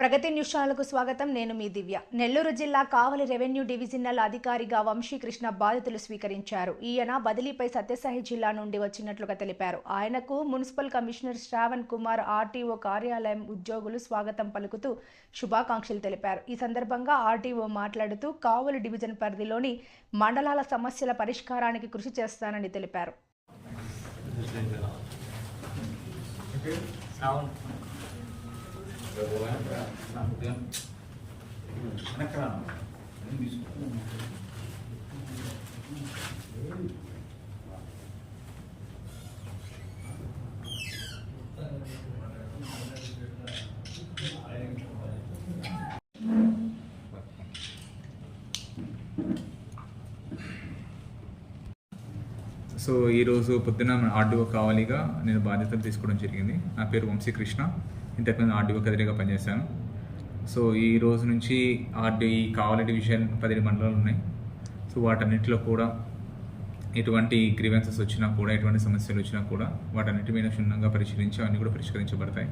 ప్రగతి news ఛానల్కు స్వాగతం. నేను మీ దివ్య. నెల్లూరు జిల్లా కావలి రెవెన్యూ డివిజనల్ అధికారిగా వంశీకృష్ణ బాధ్యతలు స్వీకరించారు. ఈయన బదిలీపై సత్యసాయి జిల్లా నుండి వచ్చినట్లుగా తెలిపారు. ఆయనకు municipal commissioner Shravan Kumar RTO కార్యాలయం ఉద్యోగులు స్వాగతం పలుకుతూ శుభాకాంక్షలు తెలిపారు. ఈ సందర్భంగా ఆర్టీఓ మాట్లాడుతూ కావలి డివిజన్ పరిధిలోని మండలాల సమస్యల పరిష్కారానికి కృషి చేస్తానని తెలిపారు. సో ఈరోజు పొద్దున మన ఆర్డీఓ కావాలిగా నేను బాధ్యతలు తీసుకోవడం జరిగింది. నా పేరు వంశీకృష్ణ. ఇంతకుముందు ఆర్డీఓ కదిరిగా పనిచేశాను. సో ఈ రోజు నుంచి ఆర్డీ కావాలి డివిజన్ పదిహేడు మండలాలు ఉన్నాయి. సో వాటన్నిటిలో కూడా ఎటువంటి గ్రీవెన్సెస్ వచ్చినా కూడా ఎటువంటి సమస్యలు వచ్చినా కూడా వాటన్నిటి మీద క్షుణ్ణంగా పరిశీలించి అవన్నీ కూడా పరిష్కరించబడతాయి.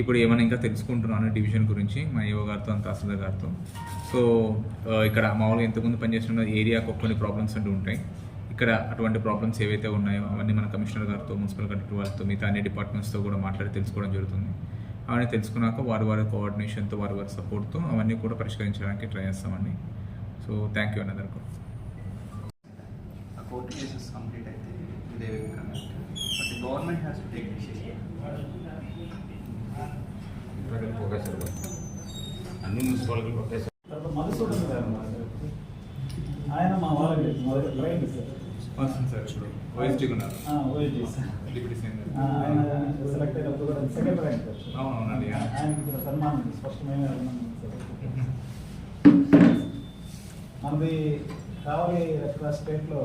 ఇప్పుడు ఏమైనా ఇంకా తెలుసుకుంటున్నాను డివిజన్ గురించి మా యువ గారితో తహసీల్దార్ గారితో? సో ఇక్కడ మామూలుగా ఇంతకుముందు పనిచేస్తున్న ఏరియాకు కొన్ని ప్రాబ్లమ్స్ అంటూ ఉంటాయి. ఇక్కడ అటువంటి ప్రాబ్లమ్స్ ఏవైతే ఉన్నాయో అవన్నీ మన కమిషనర్ గారితో మున్సిపల్ కలెక్టర్ వాళ్ళతో మిగతా అన్ని డిపార్ట్మెంట్స్తో కూడా మాట్లాడి తెలుసుకోవడం జరుగుతుంది. అవన్నీ తెలుసుకున్నాక వారి వారి కోఆర్డినేషన్తో వారి వారి సపోర్ట్తో అవన్నీ కూడా పరిష్కరించడానికి ట్రై చేస్తామండి. So thank you another uh court cases complete అయితే they will connect but government has to take decision అన్ని తర్వాత గారు ఉన్నారు. ఆయన మా వాళ్ళకి మొదటి ట్రైన్ సార్ ఇప్పుడు ఓఎస్టీ ఉన్నారు. ఆ, ఓఎస్డీ సార్. డిప్యూటీ ఆ, ఆయన సెలెక్ట్ అయినప్పుడు కూడా సెకండ్ ర్యాంక్ అవునవునండి. ఆయనకి కూడా సన్మానం స్పష్టమైన మనది కావాలి స్టేట్లో